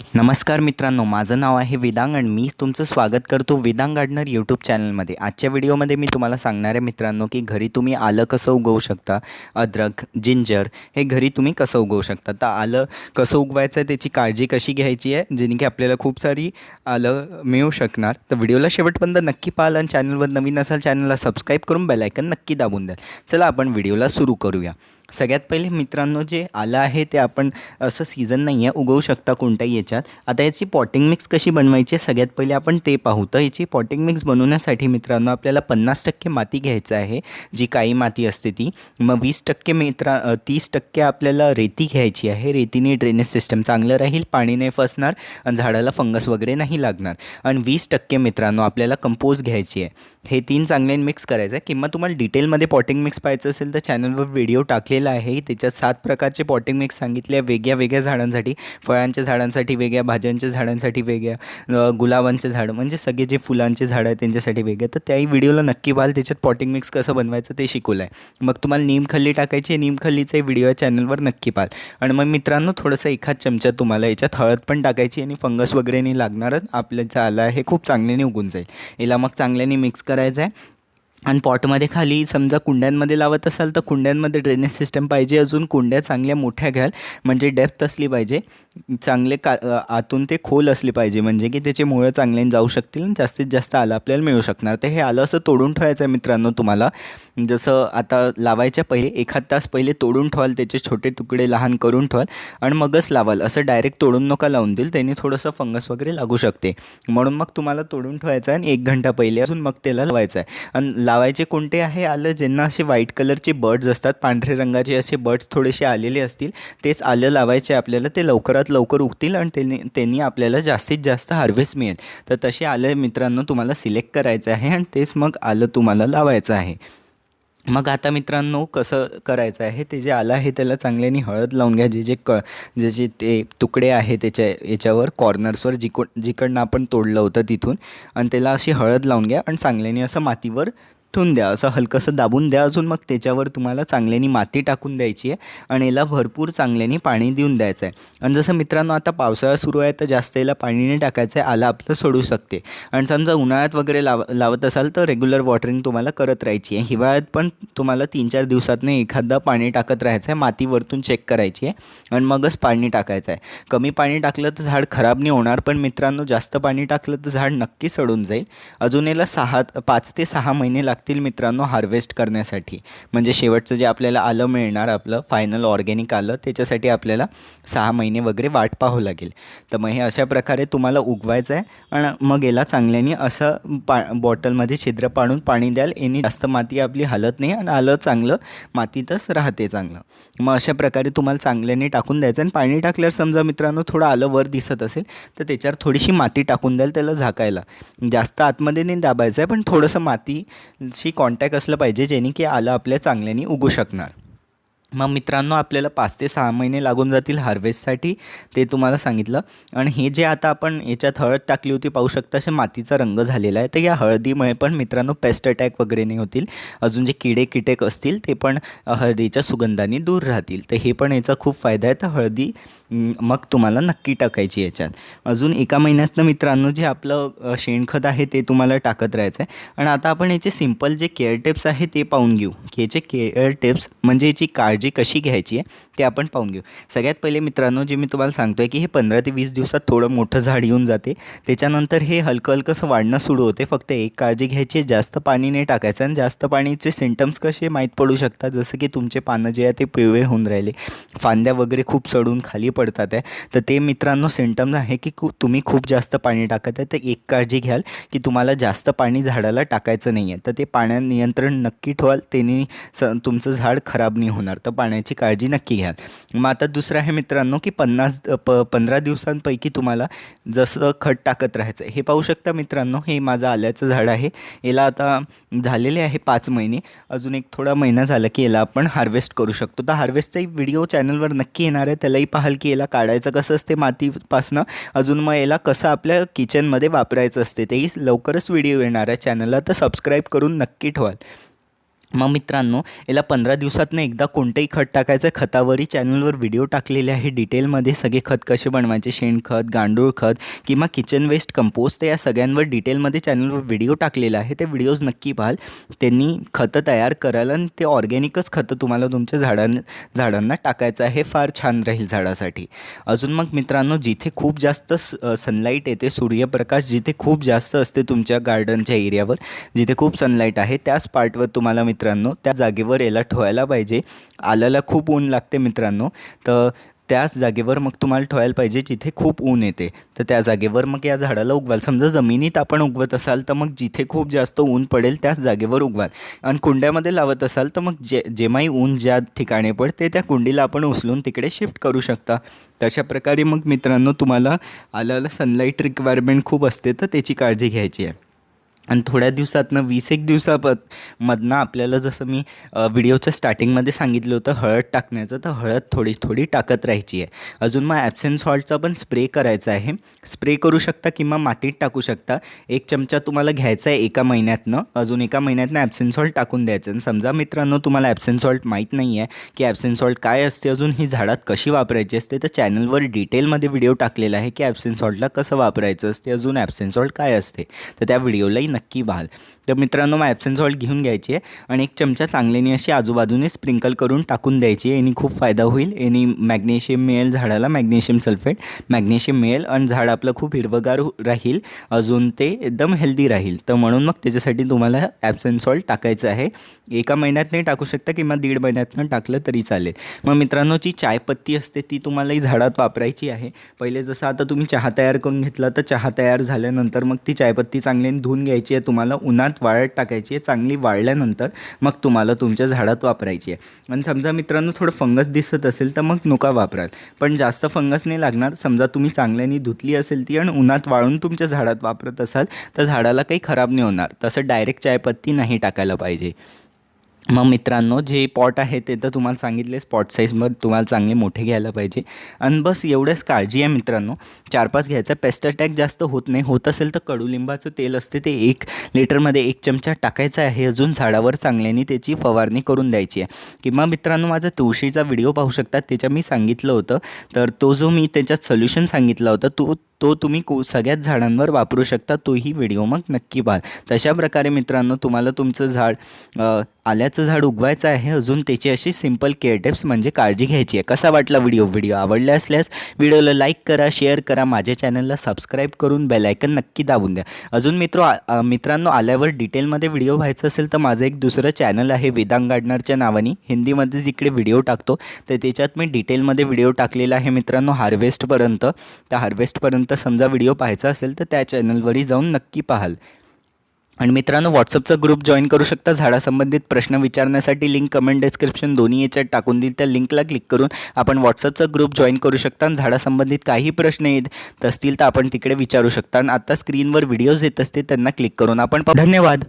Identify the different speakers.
Speaker 1: नमस्कार मित्रांनो माझं नाव आहे वेदांग आणि मी तुमचं स्वागत करतो वेदांग गार्डनर यूट्यूब चॅनलमध्ये आजच्या व्हिडिओमध्ये मी तुम्हाला सांगणार आहे मित्रांनो की घरी तुम्ही आलं कसं उगवू शकता? अद्रक जिंजर हे घरी तुम्ही कसं उगवू शकता? तर आलं कसं उगवायचं आहे त्याची काळजी कशी घ्यायची आहे? जेणे की आपल्याला खूप सारी आलं मिळू शकणार. तर व्हिडिओला शेवटपर्यंत नक्की पाहाल आणि चॅनलवर नवीन असाल चॅनलला सबस्क्राईब करून बेलायकन नक्की दाबून द्याल. चला आपण व्हिडिओला सुरू करूया. सगळ्यात पहिले मित्रांनो जे आलं आहे ते आपण असं सीझन नाही आहे उगवू शकता कोणत्याही याच्यात. आता याची पॉटिंग मिक्स कशी बनवायची आहे सगळ्यात पहिले आपण ते पाहू. तर याची पॉटिंग मिक्स बनवण्यासाठी मित्रांनो आपल्याला पन्नास टक्के माती घ्यायचं आहे जी काळी माती असते ती. मग वीस टक्के मित्रा तीस टक्के आपल्याला रेती घ्यायची आहे. रेतीने ड्रेनेज सिस्टम चांगलं राहील पाणी नाही फसणार आणि झाडाला फंगस वगैरे नाही लागणार. आणि वीस टक्के मित्रांनो आपल्याला कंपोज घ्यायची आहे. हे तीन चांगले मिक्स करायचं आहे. किंवा तुम्हाला डिटेलमध्ये पॉटिंग मिक्स पाहायचं असेल तर चॅनलवर व्हिडिओ टाकले दिलेलं आहे. त्याच्यात सात प्रकारचे पॉटिंग मिक्स सांगितले आहे. वेगळ्या वेगळ्या झाडांसाठी. फळांच्या झाडांसाठी वेगळ्या भाज्यांच्या झाडांसाठी वेगळ्या गुलाबांचे झाडं म्हणजे सगळे जे फुलांचे झाडं आहेत त्यांच्यासाठी वेगळे. तर त्याही व्हिडिओला नक्की पाहाल त्याच्यात पॉटिंग मिक्स कसं बनवायचं ते शिकवलं आहे मग तुम्हाला नीमखल्ली टाकायची आहे. नीमखल्लीचाही व्हिडिओ या चॅनलवर नक्की पाहाल आणि मग मित्रांनो थोडंसं एखाद चमचा तुम्हाला याच्यात हळद पण टाकायची आणि फंगस वगैरे नाही लागणारच आपलं जे आलं आहे खूप चांगल्याने उगून जाईल. याला मग चांगल्याने मिक्स करायचं आहे. आणि पॉटमध्ये खाली समजा कुंड्यांमध्ये लावत असाल तर कुंड्यांमध्ये ड्रेनेज सिस्टम पाहिजे. अजून कुंड्या चांगल्या मोठ्या घ्याल. म्हणजे डेप्थ असली पाहिजे. चांगले का आतून ते खोल असले पाहिजे. म्हणजे की त्याचे मुळं चांगल्याने जाऊ शकतील आणि जास्तीत जास्त आलं आपल्याला मिळू शकणार. तर हे आलं असं तोडून ठेवायचं आहे मित्रांनो तुम्हाला. जसं आता लावायच्या पहिले एखाद तास पहिले तोडून ठेवाल त्याचे छोटे तुकडे लहान करून ठेवाल आणि मगच लावाल. असं डायरेक्ट तोडून नका लावून देईल त्याने थोडंसं फंगस वगैरे लागू शकते. म्हणून मग तुम्हाला तोडून ठेवायचं आहे आणि एक घंटा पहिले अजून मग त्याला लावायचं आहे. आणि लावायचे कोणते आहे? आलं ज्यांना असे व्हाईट कलरचे बर्ड्स असतात पांढरे रंगाचे असे बर्ड्स थोडेसे आलेले असतील तेच आलं लावायचे आपल्याला ते लवकरात लवकर उगतील आणि त्यांनी त्यांनी आपल्याला जास्तीत जास्त हार्वेस्ट मिळेल. तर तसे आले मित्रांनो तुम्हाला सिलेक्ट करायचं आहे आणि तेच मग आलं तुम्हाला लावायचं आहे. मग आता मित्रांनो कसं करायचं आहे? ते जे आलं आहे त्याला चांगल्याने हळद लावून घ्या. जे जे क जे जे ते तुकडे आहे त्याच्या याच्यावर कॉर्नर्सवर जिको जिकडनं आपण तोडलं होतं तिथून आणि त्याला अशी हळद लावून घ्या आणि चांगल्याने असं मातीवर ठेवून द्या असं हलकंसं दाबून द्या अजून मग त्याच्यावर तुम्हाला चांगल्यानी माती टाकून द्यायची आहे आणि याला भरपूर चांगल्यानी पाणी देऊन द्यायचं आहे. आणि जसं मित्रांनो आता पावसाळा सुरू आहे तर जास्त याला पाणी नाही टाकायचं आहे आलं आपलं सोडू शकते. आणि समजा उन्हाळ्यात वगैरे लाव लावत असाल तर रेग्युलर वॉटरिंग तुम्हाला करत राहायची आहे. हिवाळ्यात पण तुम्हाला तीन चार दिवसातनं एखादा पाणी टाकत राहायचं आहे मातीवरतून चेक करायची आहे आणि मगच पाणी टाकायचं आहे. कमी पाणी टाकलं तर झाड खराब नाही होणार पण मित्रांनो जास्त पाणी टाकलं तर झाड नक्की सडून जाईल. अजून याला सहा पाच ते सहा महिने लागतात लागतील मित्रांनो हार्वेस्ट करण्यासाठी. म्हणजे शेवटचं जे आपल्याला आलं मिळणार आपलं फायनल ऑर्गॅनिक आलं त्याच्यासाठी आपल्याला सहा महिने वगैरे वाट पाहावं लागेल. तर मग हे अशा प्रकारे तुम्हाला उगवायचं आहे आणि मग याला चांगल्याने असं पा बॉटलमध्ये छिद्र पाडून पाणी द्याल. याने जास्त माती आपली हलत नाही आणि आलं चांगलं मातीतच राहते चांगलं. मग अशा प्रकारे तुम्हाला चांगल्याने टाकून द्यायचं आणि पाणी टाकल्यावर समजा मित्रांनो थोडं आलं वर दिसत असेल तर त्याच्यावर थोडीशी माती टाकून द्याल त्याला झाकायला. जास्त आतमध्ये नाही दाबायचं आहे पण थोडंसं माती मातीशी कॉन्टॅक्ट असलं पाहिजे जेणे की आलं आपल्या चांगल्याने उगू शकणार. मग मित्रांनो आपल्याला पाच ते सहा महिने लागून जातील हार्वेस्टसाठी ते तुम्हाला सांगितलं. आणि हे जे आता आपण याच्यात हळद टाकली होती पाहू शकता असे मातीचा रंग झालेला आहे. तर या हळदीमुळे पण मित्रांनो पेस्ट अटॅक वगैरे नाही होतील. अजून जे किडे किटेक असतील ते पण हळदीच्या सुगंधाने दूर राहतील. तर हे पण याचा खूप फायदा आहे. तर हळदी मग तुम्हाला नक्की टाकायची याच्यात. अजून एका महिन्यातनं मित्रांनो जे आपलं शेणखत आहे ते तुम्हाला टाकत राहायचं आहे आणि आता आपण याचे सिंपल जे केअर टिप्स आहे ते पाहून घेऊ. की याचे केअर टिप्स म्हणजे याची काळजी कशी घ्यायची आहे ते आपण पाहून घेऊ. सगळ्यात पहिले मित्रांनो जे मी तुम्हाला सांगतो आहे की हे पंधरा ते वीस दिवसात थोडं मोठं झाड येऊन जाते. त्याच्यानंतर हे हलकं हलकंसं वाढणं सुरू होते. फक्त एक काळजी घ्यायची आहे, जास्त पाणी नाही टाकायचं आणि जास्त पाणीचे सिमटम्स कसे माहीत पडू शकतात. जसं की तुमचे पानं जे आहे ते पिवळे होऊन राहिले. फांद्या वगैरे खूप चढून खाली पडतात आहे. तर ते मित्रांनो सिमटम्स आहे की खूप तुम्ही खूप जास्त पाणी टाकत आहे. तर एक काळजी घ्याल की तुम्हाला जास्त पाणी झाडाला टाकायचं नाही आहे तर ते पाण्यात नियंत्रण नक्की ठेवाल. त्यांनी स तुमचं झाड खराब नाही होणार. तर पाण्याची काळजी नक्की घ्याल. मग आता दुसरं आहे मित्रांनो की पन्नास प पंधरा दिवसांपैकी तुम्हाला जसं खत टाकत राहायचं हे पाहू शकता मित्रांनो हे माझं आल्याचं झाड आहे. याला आता झालेले आहे पाच महिने. अजून एक थोडा महिना झाला की याला आपण हार्वेस्ट करू शकतो. तर हार्वेस्टचाही व्हिडिओ चॅनलवर नक्की येणार आहे. त्यालाही पाहाल की याला काढायचं कसं असते मातीपासनं. अजून मग याला कसं आपल्या किचनमध्ये वापरायचं असते तेही लवकरच व्हिडिओ येणार आहे. चॅनलला तर सबस्क्राईब करून नक्की ठेवाल. मग मित्रांनो याला पंधरा दिवसातनं एकदा कोणतंही खत टाकायचं खतावरही चॅनलवर व्हिडिओ टाकलेले आहे डिटेलमध्ये सगळे खत कसे बनवायचे शेणखत गांडूळ खत किंवा किचन वेस्ट कंपोस्ट या सगळ्यांवर डिटेलमध्ये चॅनलवर व्हिडिओ टाकलेला आहे. ते व्हिडिओज नक्की पाहाल. त्यांनी खतं तयार कराल आणि ते ऑर्गॅनिकच खतं तुम्हाला तुमच्या झाडां झाडांना टाकायचं आहे. फार छान राहील झाडासाठी. अजून मग मित्रांनो जिथे खूप जास्त सनलाईट येते सूर्यप्रकाश जिथे खूप जास्त असते तुमच्या गार्डनच्या एरियावर जिथे खूप सनलाईट आहे त्याच पार्टवर तुम्हाला मित्रांनो त्या जागेवर याला ठेवायला पाहिजे. आल्याला खूप ऊन लागते मित्रांनो. तर त्याच जागेवर मग तुम्हाला ठेवायला पाहिजे जिथे खूप ऊन येते. तर त्या जागेवर मग या झाडाला उगवाल. समजा जमिनीत आपण उगवत असाल तर मग जिथे खूप जास्त ऊन पडेल त्याच जागेवर उगवाल. आणि कुंड्यामध्ये लावत असाल तर मग जे जेव्हाही ऊन ज्या ठिकाणी पडते त्या कुंडीला आपण उचलून तिकडे शिफ्ट करू शकता. तशा प्रकारे मग मित्रांनो तुम्हाला आल्याला सनलाईट रिक्वायरमेंट खूप असते तर त्याची काळजी घ्यायची आहे. आणि थोड्या दिवसातनं वीस एक दिवसापत मधनं आपल्याला जसं मी व्हिडिओच्या स्टार्टिंगमध्ये सांगितलं होतं हळद टाकण्याचं तर हळद थोडी थोडी टाकत राहायची आहे. अजून मग ॲब्सेंट सॉल्टचा पण स्प्रे करायचा आहे. स्प्रे करू शकता किंवा मातीत टाकू शकता. एक चमचा तुम्हाला घ्यायचा आहे एका महिन्यातनं. अजून एका महिन्यातनं ॲब्सेंट सॉल्ट टाकून द्यायचं. आणि समजा मित्रांनो तुम्हाला ॲब्सेंट सॉल्ट माहीत नाही आहे की ॲब्सेंट सॉल्ट काय असते अजून ही झाडात कशी वापरायची असते तर चॅनलवर डिटेलमध्ये व्हिडिओ टाकलेला आहे की ॲब्सेंट सॉल्टला कसं वापरायचं असते अजून ॲब्सेंट सॉल्ट काय असते. तर त्या व्हिडिओलाही नक्की व्हाल तर मित्रांनो मग ॲप्सन सॉल्ट घेऊन घ्यायची आहे आणि एक चमचा चांगल्याने अशी आजूबाजूने स्प्रिंकल करून टाकून द्यायची आहे. यानी खूप फायदा होईल. यानी मॅग्नेशियम मिळेल झाडाला मॅग्नेशियम सल्फेट मॅग्नेशियम मिळेल आणि झाड आपलं खूप हिरवगार राहील. अजून ते एकदम हेल्दी राहील. तर म्हणून मग त्याच्यासाठी तुम्हाला ॲप्सन सॉल्ट टाकायचं आहे. एका महिन्यात नाही टाकू शकता किंवा दीड महिन्यातनं टाकलं तरी चालेल. मग मित्रांनो जी चायपत्ती असते ती तुम्हालाही झाडात वापरायची आहे. पहिले जसं आता तुम्ही चहा तयार करून घेतला तर चहा तयार झाल्यानंतर मग ती चायपत्ती चांगल्याने धुवून घ्यायची आहे तुम्हाला उन्हात वाळत टाकायची आहे चांगली वाळल्यानंतर मग तुम्हाला तुमच्या झाडात वापरायची आहे. आणि समजा मित्रांनो थोडं फंगस दिसत असेल तर मग नका वापराल. पण जास्त फंगस नाही लागणार. समजा तुम्ही चांगल्याने धुतली असेल ती आणि उन्हात वाळून तुमच्या झाडात वापरत असाल तर झाडाला काही खराब नाही होणार. तसं डायरेक्ट चायपत्ती नाही टाकायला पाहिजे. मग मित्रांनो जे पॉट आहे ते तर तुम्हाला सांगितले स्पॉट साईजमध्ये तुम्हाला चांगले मोठे घ्यायला पाहिजे. आणि बस एवढंच काळजी आहे मित्रांनो चार पाच घ्यायचा. पेस्ट अटॅक जास्त होत नाही. होत असेल तर कडुलिंबाचं तेल असते ते एक लिटरमध्ये एक चमचा टाकायचा आहे. अजून झाडावर चांगल्याने त्याची फवारणी करून द्यायची आहे. किंवा मित्रांनो माझा तुळशीचा व्हिडिओ पाहू शकतात त्याच्या मी सांगितलं होतं. तर तो जो मी त्याच्यात सोल्युशन सांगितला होता तो तो तुम्ही को सगळ्याच झाडांवर वापरू शकता तोही व्हिडिओ मग नक्की पाहाल तशा प्रकारे मित्रांनो तुम्हाला तुमचं झाड आल्याचं झाड उगवायचं आहे अजून त्याची अशी सिंपल केअर टिप्स म्हणजे काळजी घ्यायची आहे. कसा वाटला व्हिडिओ? व्हिडिओ आवडला असल्यास व्हिडिओला लाईक करा शेअर करा माझ्या चॅनलला सबस्क्राईब करून बेलायकन नक्की दाबून द्या. अजून मित्र मित्रांनो आल्यावर डिटेलमध्ये व्हिडिओ व्हायचं असेल तर माझं एक दुसरं चॅनल आहे वेदांग गार्डनरच्या नावाने. हिंदीमध्ये तिकडे व्हिडिओ टाकतो. तर त्याच्यात मी डिटेलमध्ये व्हिडिओ टाकलेला आहे मित्रांनो हार्वेस्टपर्यंत त्या हार्वेस्टपर्यंत समजा व्हिडिओ पाहायचा असेल तर त्या चॅनलवरही जाऊन नक्की पाहाल. आणि मित्रांनो व्हॉट्सअपचा ग्रुप जॉईन करू शकता. झाडासंबंधित प्रश्न विचारण्यासाठी लिंक कमेंट डिस्क्रिप्शन दोन्ही याच्यात टाकून देईल. त्या लिंकला क्लिक करून आपण व्हॉट्सअपचा ग्रुप जॉईन करू शकता. आणि झाडासंबंधित काही प्रश्न येत असतील तर आपण तिकडे विचारू शकता. आणि आता स्क्रीनवर व्हिडिओज येत असते त्यांना क्लिक करून आपण धन्यवाद!